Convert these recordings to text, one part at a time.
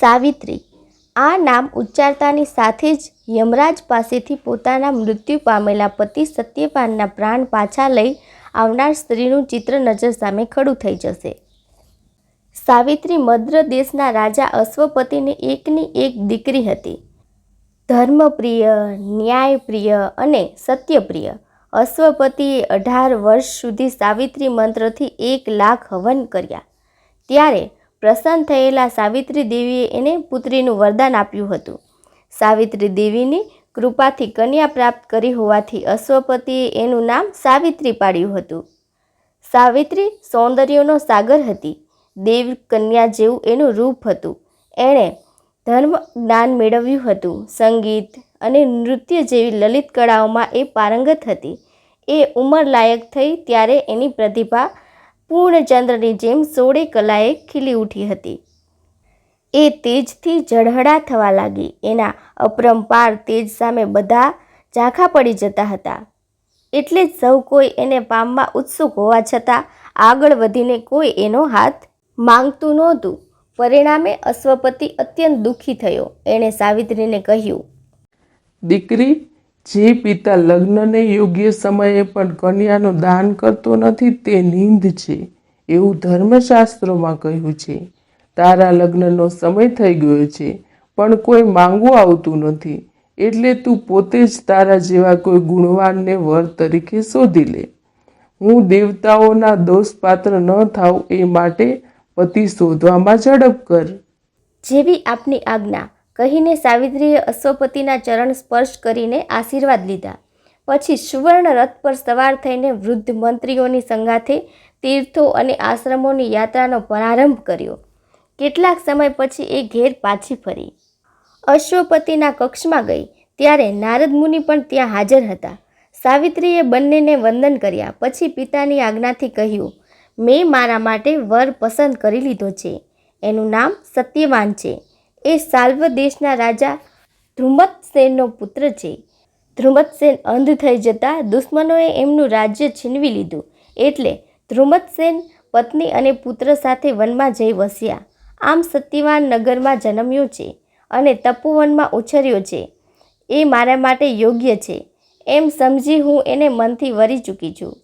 સાવિત્રી. આ નામ ઉચ્ચારતાની સાથે જ યમરાજ પાસેથી પોતાના મૃત્યુ પામેલા પતિ સત્યવાનના પ્રાણ પાછા લઈ આવનાર સ્ત્રીનું ચિત્ર નજર સામે ખડું થઈ જશે. સાવિત્રી મદ્ર દેશના રાજા અશ્વપતિની એકની એક દીકરી હતી. ધર્મપ્રિય, ન્યાયપ્રિય અને સત્યપ્રિય. અશ્વપતિએ અઢાર વર્ષ સુધી સાવિત્રી મંત્રથી એક લાખ હવન કર્યા. ત્યારે પ્રસન્ન થયેલા સાવિત્રી દેવીએ એને પુત્રીનું વરદાન આપ્યું હતું. સાવિત્રી દેવીની કૃપાથી કન્યા પ્રાપ્ત કરી હોવાથી અશ્વપતિએ એનું નામ સાવિત્રી પાડ્યું હતું. સાવિત્રી સૌંદર્યનો સાગર હતી. દેવ કન્યા જેવું એનું રૂપ હતું. એણે ધર્મ જ્ઞાન મેળવ્યું હતું. સંગીત અને નૃત્ય જેવી લલિત કળાઓમાં એ પારંગત હતી. એ ઉંમર લાયક થઈ ત્યારે એની પ્રતિભા પૂર્ણચંદ્રની જેમ સોળે કલાએ ખીલી ઉઠી હતી. એ તેજથી ઝળહળા થવા લાગી. એના અપરંપાર તેજ સામે બધા ઝાંખા પડી જતા હતા. એટલે જ સૌ કોઈ એને પામવા ઉત્સુક હોવા છતાં આગળ વધીને કોઈ એનો હાથ માંગતું નહોતું. પરિણામે અશ્વપતિ અત્યંત દુઃખી થયો. એણે સાવિત્રીને કહ્યું, દીકરી જે પિતા લગ્નને યોગ્ય સમયે પણ કન્યાનું દાન કરતો નથી તે નિંદ છે, એવું ધર્મશાસ્ત્રોમાં કહ્યું છે. તારા લગ્નનો સમય થઈ ગયો છે, પણ કોઈ માંગવું આવતું નથી, એટલે તું પોતે જ તારા જેવા કોઈ ગુણવાનને વર તરીકે શોધી લે. હું દેવતાઓના દોષપાત્ર ન થાવ એ માટે પતિ શોધવામાં ઝડપ કર. જેવી આપની આજ્ઞા કહીને સાવિત્રીએ અશ્વપતિના ચરણ સ્પર્શ કરીને આશીર્વાદ લીધા. પછી સુવર્ણ રથ પર સવાર થઈને વૃદ્ધ મંત્રીઓની સંગાથે તીર્થો અને આશ્રમોની યાત્રાનો પ્રારંભ કર્યો. કેટલાક સમય પછી એ ઘેર પાછી ફરી. અશ્વપતિના કક્ષમાં ગઈ. ત્યારે નારદ મુનિ પણ ત્યાં હાજર હતા. સાવિત્રીએ બંનેને વંદન કર્યા. પછી પિતાની આજ્ઞાથી કહ્યું, મેં મારા માટે વર પસંદ કરી લીધો છે. એનું નામ સત્યવાન છે. એ સાલ્વ દેશના રાજા ધ્રુમતસેનનો પુત્ર છે. ધ્રુમતસેન અંધ થઈ જતાં દુશ્મનોએ એમનું રાજ્ય છીનવી લીધું. એટલે ધ્રુમતસેન પત્ની અને પુત્ર સાથે વનમાં જઈ વસ્યા. આમ સત્યવાન નગરમાં જન્મ્યો છે અને તપોવનમાં ઉછર્યો છે. એ મારા માટે યોગ્ય છે. એમ સમજી હું એને મનથી વરી ચૂકી છું.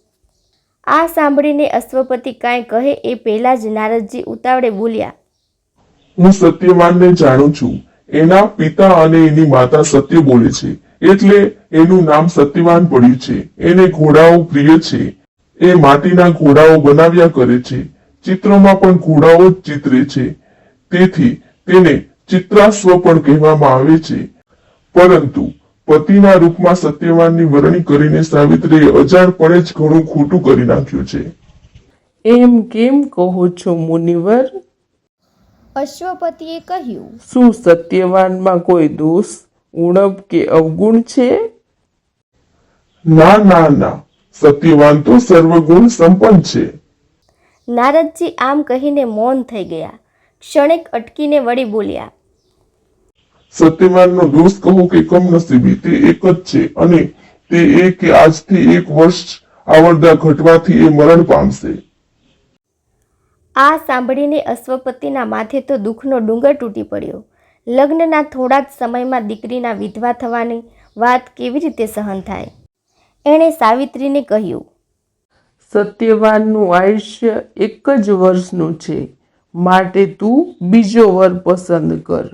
આ સાંભળીને અશ્વપતિ કાંઈ કહે એ પહેલાં જ નારદજી ઉતાવળે બોલ્યા હું સત્યવાનને જાણું છું. એના પિતા અને એની માતા સત્ય બોલે છે. એટલે એનું નામ સત્યવાન પડ્યું છે. એને ઘોડાઓ પ્રિય છે. એ માટીના ઘોડાઓ બનાવ્યા કરે છે. ચિત્રોમાં પણ ઘોડાઓ જ ચિત્રે છે. તેથી તેને ચિત્રાસ્વ પણ કહેવામાં આવે છે. પરંતુ પતિના રૂપમાં સત્યવાનની વરણી કરીને સાવિત્રીએ અજાણપણે જ ઘણું ખોટું કરી નાખ્યું છે. એમ કેમ કહો છો મુનિવર? અશ્વપતિએ કહ્યું શું સત્યવાનમાં કોઈ દોષ ઉણપ કે અવગુણ છે? ના ના ના. સત્યવાન તો સર્વગુણ સંપન્ન છે. નારદજી આમ કહીને મૌન થઈ ગયા. ક્ષણિક અટકીને વળી બોલ્યા સત્યવાનનો દોષ કહો કે કમનસીબી તે એક જ છે અને તે એ કે આજથી એક વર્ષ આવરદા ઘટવાથી એ મરણ પામશે. આ સાંભળીને અશ્વપતિના માથે તો દુઃખનો ડુંગર તૂટી પડ્યો. લગ્નના થોડા જ સમયમાં દીકરીના વિધવા થવાની વાત કેવી રીતે સહન થાય? એણે સાવિત્રીને કહ્યું સત્યવાનનું આયુષ્ય એક જ વર્ષનું છે. માટે તું બીજો વર પસંદ કર.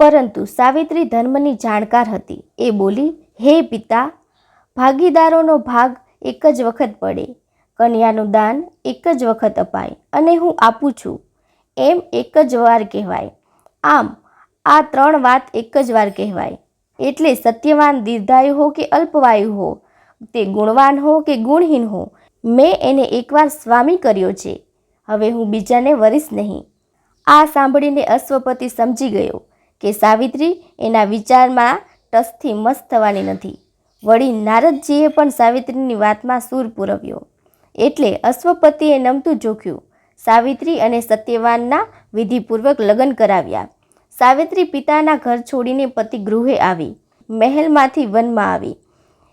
પરંતુ સાવિત્રી ધર્મની જાણકાર હતી. એ બોલી હે પિતા ભાગીદારોનો ભાગ એક જ વખત પડે. કન્યાનું દાન એક જ વખત અપાય અને હું આપું છું. એમ એક જ વાર કહેવાય. આમ, આ ત્રણ વાત એક જ વાર કહેવાય. એટલે સત્યવાન દીર્ઘાયુ હો કે અલ્પવાયુ હો? તે ગુણવાન હો કે ગુણહીન હો? મેં એને એકવાર સ્વામી કર્યો છે. હવે હું બીજાને વરીશ નહીં. આ સાંભળીને અશ્વપતિ સમજી ગયો કે સાવિત્રી એના વિચારમાં ટસથી મસ્ત થવાની નથી. વળી નારદજીએ પણ સાવિત્રીની વાતમાં સૂર પૂરવ્યો. એટલે અશ્વપતિએ નમતું જોખ્યું. સાવિત્રી અને સત્યવાનના વિધિપૂર્વક લગ્ન કરાવ્યા. સાવિત્રી પિતાના ઘર છોડીને પતિ ગૃહે આવી. મહેલમાંથી વનમાં આવી.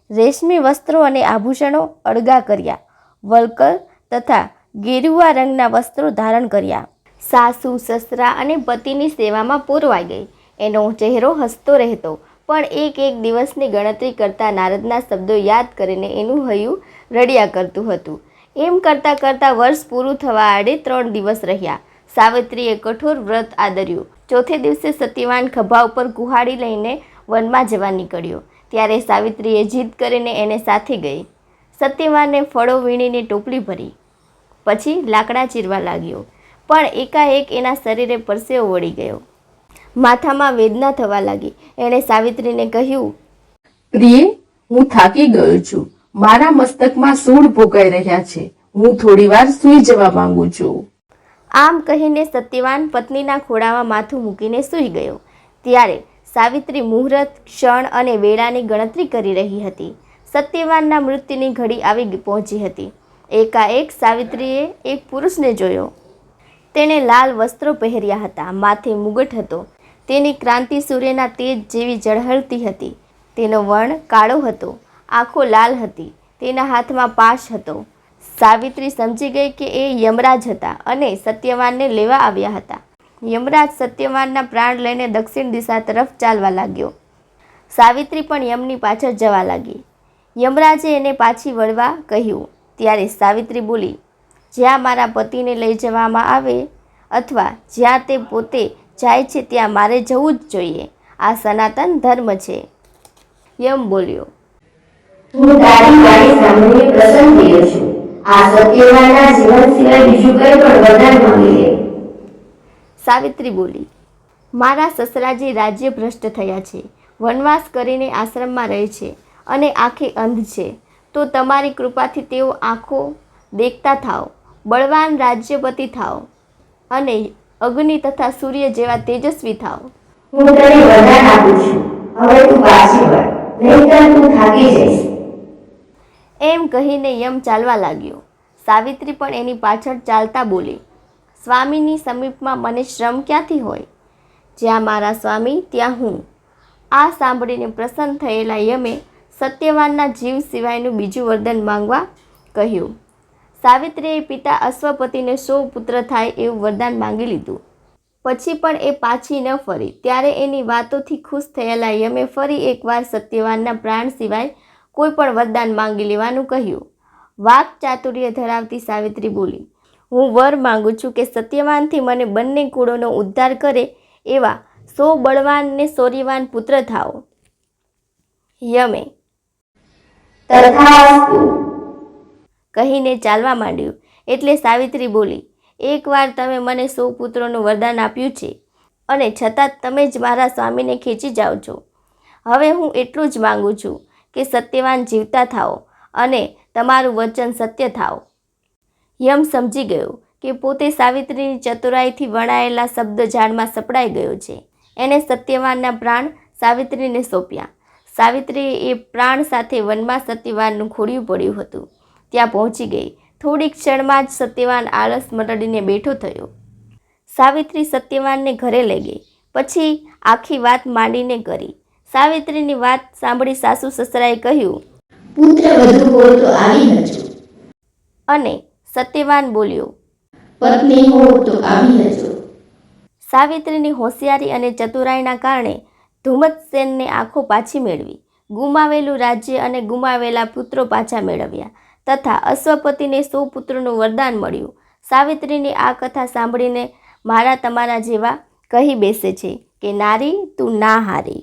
રેશમી વસ્ત્રો અને આભૂષણો અળગા કર્યા. વલ્કલ તથા ગેરુઆ રંગના વસ્ત્રો ધારણ કર્યા. સાસુ, સસરા અને પતિની સેવામાં પૂરવાઈ ગઈ. એનો ચહેરો હસતો રહેતો, પણ એક એક દિવસની ગણતરી કરતા નારદના શબ્દો યાદ કરીને એનું હૈયું રડ્યા કરતું હતું. એમ કરતાં કરતાં વર્ષ પૂરું થવા આડે ત્રણ દિવસ રહ્યા. સાવિત્રીએ કઠોર વ્રત આદર્યું. ચોથે દિવસે સત્યવાન ખભા ઉપર કુહાડી લઈને વનમાં જવા નીકળ્યો. ત્યારે સાવિત્રીએ જીદ કરીને એને સાથે ગઈ. સત્યવાને ફળો વીણીને ટોપલી ભરી. પછી લાકડા ચીરવા લાગ્યો. પણ એકાએક એના શરીરે પરસેવો વળી ગયો. માથામાં વેદના થવા લાગી. એણે સાવિત્રીને કહ્યું, પ્રિય, હું થાકી ગયો છું. મારા મસ્તકમાં સૂળ ભોગાઈ રહ્યા છે. હું થોડી વાર સૂઈ જવા માંગુ છું. આમ કહીને સત્યવાન પત્નીના ખોળામાં માથું મૂકીને સૂઈ ગયો. ત્યારે સાવિત્રી મુહૂર્ત, ક્ષણ અને વેળાની ગણતરી કરી રહી હતી. સત્યવાનના મૃત્યુની ઘડી આવી પહોંચી હતી. એકાએક સાવિત્રીએ એક પુરુષને જોયો. તેણે લાલ વસ્ત્રો પહેર્યા હતા. માથે મુગટ હતો. તેની ક્રાંતિ સૂર્યના તેજ જેવી ઝળહળતી હતી. તેનો વર્ણ કાળો હતો. આંખો લાલ હતી. તેના હાથમાં પાશ હતો. સાવિત્રી સમજી ગઈ કે એ યમરાજ હતા અને સત્યવાનને લેવા આવ્યા હતા. યમરાજ સત્યવાનના પ્રાણ લઈને દક્ષિણ દિશા તરફ ચાલવા લાગ્યો. સાવિત્રી પણ યમની પાછળ જવા લાગી. યમરાજે એને પાછી વળવા કહ્યું. ત્યારે સાવિત્રી બોલી, જ્યાં મારા પતિને લઈ જવામાં આવે અથવા જ્યાં તે પોતે જાય છે ત્યાં મારે જવું જ જોઈએ. આ સનાતન ધર્મ છે. યમ બોલ્યો હું તારી વાણી સાંભળીને પ્રસન્ન થયો છું. આ સત્યવાનના જીવન સિવાય બીજું કંઈ પણ વરદાન માંગી લે સાવિત્રી બોલી મારા સસરાજી રાજ્ય ભ્રષ્ટ થયા છે. વનવાસ કરીને આશ્રમમાં રહે છે અને આંખે અંધ છે. તો તમારી કૃપાથી તેઓ આંખો દેખતા થાઓ બળવાન રાજ્યપતિ થાઓ અને અગ્નિ તથા સૂર્ય જેવા તેજસ્વી થાઓ. હું તને વરદાન આપું છું. હવે તું પાછી વળ. નહીંતર તું થાકી જઈશ. એમ કહીને યમ ચાલવા લાગ્યો. સાવિત્રી પણ એની પાછળ ચાલતા બોલી, સ્વામીની સમીપમાં મને શ્રમ ક્યાંથી હોય? જ્યાં મારા સ્વામી, ત્યાં હું. આ સાંભળીને પ્રસન્ન થયેલા યમે સત્યવાનના જીવ સિવાયનું બીજું વરદાન માંગવા કહ્યું. સાવિત્રીએ પિતા અશ્વપતિને સો પુત્ર થાય એવું વરદાન માંગી લીધું. પછી પણ એ પાછી ન ફરી. ત્યારે એની વાતોથી ખુશ થયેલા યમે ફરી એકવાર સત્યવાનના પ્રાણ સિવાય કોઈ પણ વરદાન માંગી લેવાનું કહ્યું. વાક ચાતુર્ય ધરાવતી સાવિત્રી બોલી હું વર માંગુ છું કે સત્યવાનથી મને બંને કુળોનો ઉદ્ધાર કરે એવા સો બળવાન ને સૌર્યવાન પુત્ર થાઓ. યમે. કહીને ચાલવા માંડ્યું. એટલે સાવિત્રી બોલી એકવાર તમે મને સો પુત્રોનું વરદાન આપ્યું છે અને છતાં તમે જ મારા સ્વામીને ખેંચી જાઓ છો. હવે હું એટલું જ માગું છું કે સત્યવાન જીવતા થાઓ અને તમારું વચન સત્ય થાઓ. યમ સમજી ગયો કે પોતે સાવિત્રીની ચતુરાઈથી વણાયેલા શબ્દ ઝાડમાં સપડાઈ ગયો છે. એણે સત્યવાનના પ્રાણ સાવિત્રીને સોંપ્યા. સાવિત્રીએ એ પ્રાણ સાથે વનમાં સત્યવાનનું ખોડિયું પડ્યું હતું. ત્યાં પહોંચી ગઈ. થોડીક ક્ષણમાં જ સત્યવાન આળસ મરડીને બેઠો થયો. સાવિત્રી સત્યવાનને ઘરે લઈ ગઈ. પછી આખી વાત માંડીને કરી. સાવિત્રીની વાત સાંભળી સાસુ સસરાએ કહ્યું પુત્ર વધુ તો આવી નજો અને સત્યવાન બોલ્યો પત્ની હો તો આવી નજો સાવિત્રીની હોશિયારી અને ચતુરાઈના કારણે ધુમ્મતસેનને આંખો પાછી મેળવી ગુમાવેલું રાજ્ય અને ગુમાવેલા પુત્રો પાછા મેળવ્યા તથા અશ્વપતિને સો પુત્રનું વરદાન મળ્યું. સાવિત્રીની આ કથા સાંભળીને મારા તમારા જેવા કહી બેસે છે કે નારી તું ના હારી.